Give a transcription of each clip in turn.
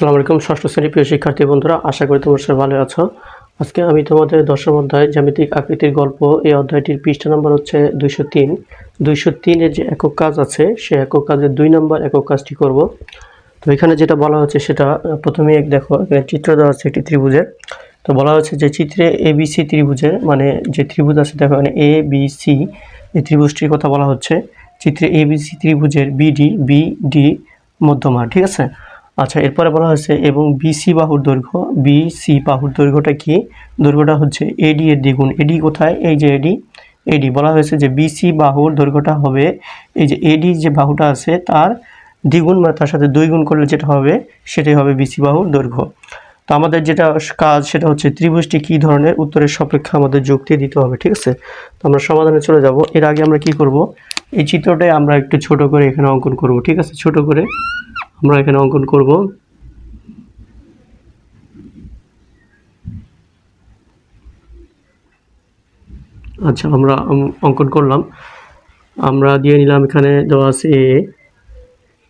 আসসালামু আলাইকুম ষষ্ঠ শ্রেণির প্রিয় শিক্ষার্থী বন্ধুরা আশা করি তোমরা সবাই ভালো আছো। আজকে আমি তোমাদের দশম অধ্যায় জ্যামিতিক আকৃতির গল্প এই অধ্যায়টির পৃষ্ঠা নম্বর হচ্ছে দুইশো তিন। দুইশো তিনের যে একক কাজ আছে সে একক কাজের দুই নম্বর একক কাজটি করব। তো এখানে যেটা বলা হচ্ছে সেটা আহ, প্রথমে এক দেখো এখানে চিত্র দেওয়া আছে একটি ত্রিভুজের। তো বলা হচ্ছে যে চিত্রে এ বি সি ত্রিভুজের মানে যে ত্রিভুজ আছে দেখো মানে এ বি সি এই ত্রিভুজটির কথা বলা হচ্ছে। চিত্রে এ বি সি ত্রিভুজের বিডি বি ডি মধ্যমা ঠিক আছে? আচ্ছা এরপরে বলা হয়েছে, এবং বিসি বাহুর দৈর্ঘ্য বিসি বাহুর দৈর্ঘ্যটা কি? দৈর্ঘ্যটা হচ্ছে এডি এর দ্বিগুণ। এডি কোথায়? এই যে এডি এডি বলা হয়েছে যে বিসি বাহুর দৈর্ঘ্যটা হবে, এই যে এডি যে বাহুটা আছে, তার দ্বিগুণ মানে তার সাথে দুই গুণ করলে যেটা হবে, সেটাই হবে বিসি বাহুর দৈর্ঘ্য। তো আমাদের যেটা কাজ, সেটা হচ্ছে ত্রিভুজটি কী ধরনের? উত্তরের সাপেক্ষে আমাদের যুক্তি দিতে হবে, ঠিক আছে? তো আমরা সমাধানে চলে যাব। এর আগে আমরা কি করব? এই চিত্রটাই আমরা একটু ছোট করে এখানে অঙ্কন করব, ঠিক আছে? ছোট করে আমরা এখানে অঙ্কন করব। আচ্ছা আমরা অঙ্কন করলাম। আমরা দিয়ে নিলাম এখানে দেওয়া আছে এ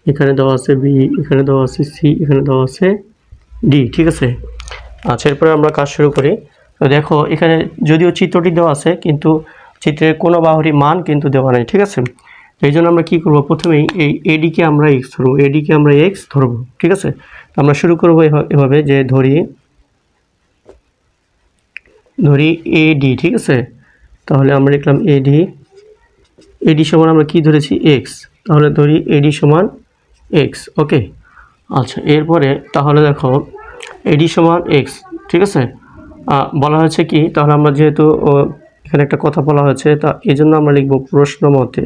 এখানে দেওয়া আছে বি এখানে দেওয়া আছে সি এখানে দেওয়া আছে ডি ঠিক আছে? আচ্ছা এরপরে আমরা কাজ শুরু করি। তো দেখো, এখানে যদিও চিত্রটি দেওয়া আছে, কিন্তু চিত্রের কোনো বাহুরই মান কিন্তু দেওয়া নেই, ঠিক আছে? এই জন্য আমরা কী করব? প্রথমেই এই এডিকে আমরা এক্স ধরবো। এডিকে আমরা এক্স ধরবো, ঠিক আছে? আমরা শুরু করব এভা- এভাবে যে ধরি ধরি এডি ঠিক আছে? তাহলে আমরা লিখলাম এডি এডি সমান আমরা কি ধরেছি? এক্স তাহলে ধরি এডি সমান এক্স ওকে? আচ্ছা এরপরে তাহলে দেখো এডি সমান এক্স ঠিক আছে? বলা হয়েছে কি? তাহলে আমরা যেহেতু এখানে একটা কথা বলা হয়েছে, তা এই জন্য আমরা লিখব প্রশ্ন মতে।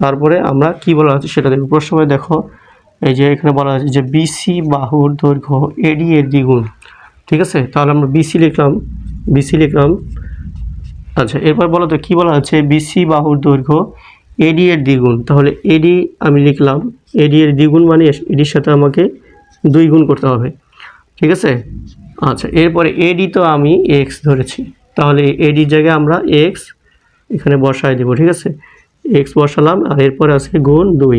তারপরে আমরা কি বলা হচ্ছে সেটা দেখব। প্রশ্ন দেখো, এই যে এখানে বলা হয়েছে যে বিসি বাহুর দৈর্ঘ্য এডি এর দ্বিগুণ। ঠিক আছে? তাহলে আমরা বিসি লিখলাম বিসি লিখলাম। আচ্ছা এরপর বলো তো, কী বলা হচ্ছে? বিসি বাহুর দৈর্ঘ্য এডি এর দ্বিগুণ। তাহলে এডি আমি লিখলাম এডি এর দ্বিগুণ মানে এডির সাথে আমাকে দুই গুণ করতে হবে। ঠিক আছে? আচ্ছা এরপরে এডি তো আমি এক্স ধরেছি। তাহলে এডির জায়গায় আমরা এক্স এখানে বসায় দেবো, ঠিক আছে? এক্স বসালাম, আর এরপরে আছে গুণ দুই।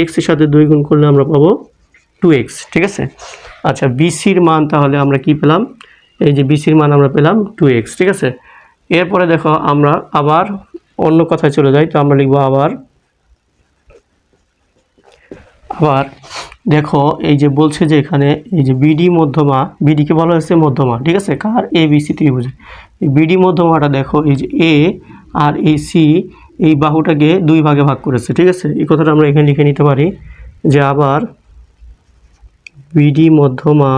এক্সের সাথে দুই গুণ করলে আমরা পাবো টু এক্স, ঠিক আছে? আচ্ছা বিসির মান তাহলে আমরা কি পেলাম? এই যে বিসির মান আমরা পেলাম টু এক্স, ঠিক আছে? এরপরে দেখো আমরা আবার অন্য কথায় চলে যাই, তো আমরা লিখব আবার আবার দেখো এই যে বলছে যে এখানে এই যে বিডি মধ্যমা বিডিকে বলা হয়েছে মধ্যমা, ঠিক আছে? কার? এ, বি, সি ত্রিভুজ বিডি মধ্যমাটা দেখো এই যে এ আর এই সি এই বাহুটাকে দুই ভাগে ভাগ করেছে, ঠিক আছে? এই কথাটা আমরা এখানে লিখে নিতে পারি যে আবার বিডি মধ্যমা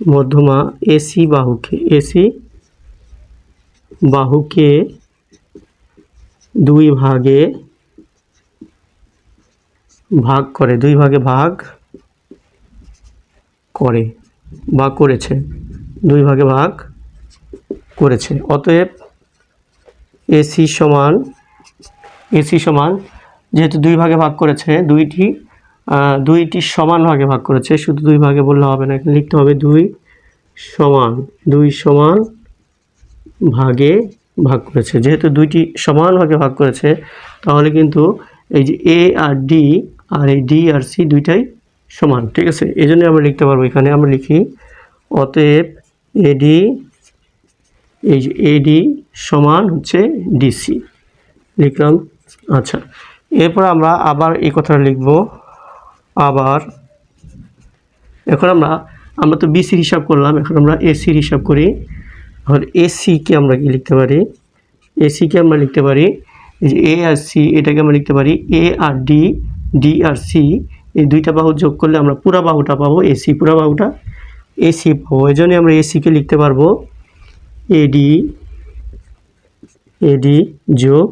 মধ্যমা এসি বাহুকে এসি বাহুকে দুই ভাগে ভাগ করে, দুই ভাগে ভাগ করে, বা করেছে, দুই ভাগে ভাগ করেছে। অতএব এসি সমান এসি সমান, যেহেতু দুই ভাগে ভাগ করেছে দুইটি দুইটি সমান ভাগে ভাগ করেছে, শুধু দুই ভাগে বললে হবে না, এখানে লিখতে হবে দুই সমান দুই সমান ভাগে ভাগ করেছে। যেহেতু দুইটি সমান ভাগে ভাগ করেছে, তাহলে কিন্তু এই যে এ আর ডি আর এই ডি আর সি দুইটাই সমান, ঠিক আছে? এই জন্য আমরা লিখতে পারব এখানে, আমরা লিখি, অতএব এডি এই যে এডি সমান হচ্ছে ডিসি লিখলাম। আচ্ছা এরপর আমরা আবার এই কথাটা লিখব। আবার এখন আমরা আমরা তো বিসির হিসাব করলাম, এখন আমরা এসির হিসাব করি। তাহলে এসিকে আমরা কি লিখতে পারি? এসিকে আমরা লিখতে পারি যে এ আর সি এটাকে আমরা লিখতে পারি এ আর ডি ডি আর সি এই দুইটা বাহু যোগ করলে আমরা পুরা বাহুটা পাবো এসি পুরা বাহুটা। এসি পাবো এই জন্যই আমরা এসিকে লিখতে পারব। এডি এডি যোগ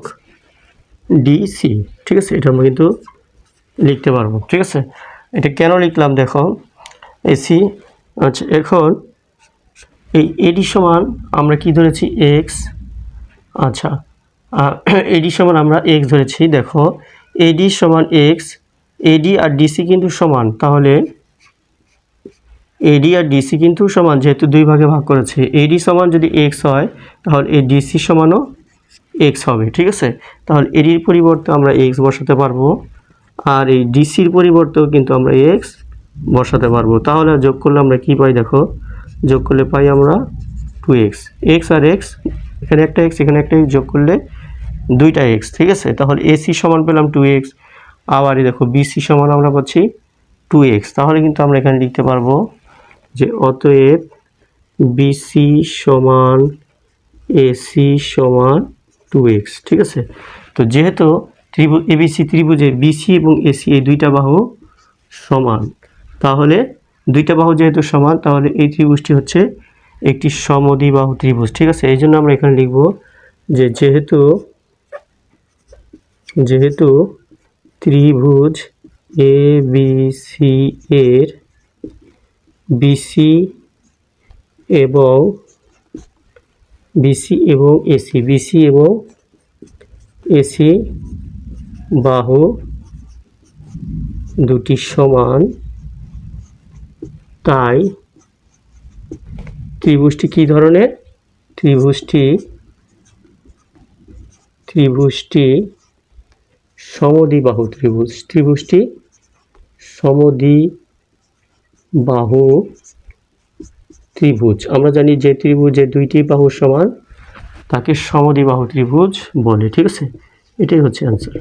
ডিসি ঠিক আছে? এটা আমরা কিন্তু লিখতে পারব। ঠিক আছে? এটা কেন লিখলাম দেখো? এসি আচ্ছা এখন এই এডি সমান আমরা কি ধরেছি? এক্স আচ্ছা এডি সমান আমরা এক্স ধরেছি। দেখো এডি সমান এক্স এডি আর ডিসি কিন্তু সমান। তাহলে এডি আর ডিসি কিন্তু সমান, যেহেতু দুই ভাগে ভাগ করেছে। এডি সমান যদি এক্স হয়, তাহলে এই ডিসি সমানও এক্স হবে, ঠিক আছে? তাহলে এডির পরিবর্তে আমরা এক্স বসাতে পারব। আর এই ডিসির পরিবর্তেও কিন্তু আমরা এক্স বসাতে পারব। তাহলে যোগ করলে আমরা কি পাই, দেখো? যোগ করলে পাই আমরা টু এক্স এক্স আর এক্স এখানে একটা এক্স এখানে একটা এক্স যোগ করলে দুইটা এক্স ঠিক আছে? তাহলে এসি সমান পেলাম টু এক্স আবার দেখো বিসি সমান আমরা পাচ্ছি টু এক্স তাহলে কিন্তু আমরা এখানে লিখতে পারব যে অতএব বিসি সমান এসি সমান টু এক্স ঠিক আছে? তো যেহেতু ত্রিভুজ এবিসি ত্রিভুজে বিসি এবং এসি এই দুইটা বাহু সমান, তাহলে দুইটা বাহু যেহেতু সমান, তাহলে এই ত্রিভুজটি হচ্ছে একটি সমদ্বিবাহু ত্রিভুজ, ঠিক আছে? এই জন্য আমরা এখানে লিখব যে যেহেতু যেহেতু ত্রিভুজ এ বি সি এর বিসি এবং বিসি এবং এসি বিসি এবং এসি বাহু দুটি সমান। তাই ত্রিভুজটি কী ধরনের? ত্রিভুজটি ত্রিভুজটি সমদ্বিবাহু ত্রিভুজ। ত্রিভুজটি সমদ্বিবাহু ত্রিভুজ। আমরা জানি যে ত্রিভুজের দুইটি বাহু সমান, তাকে সমদ্বিবাহু ত্রিভুজ বলে, ঠিক আছে? এটাই হচ্ছে অ্যান্সার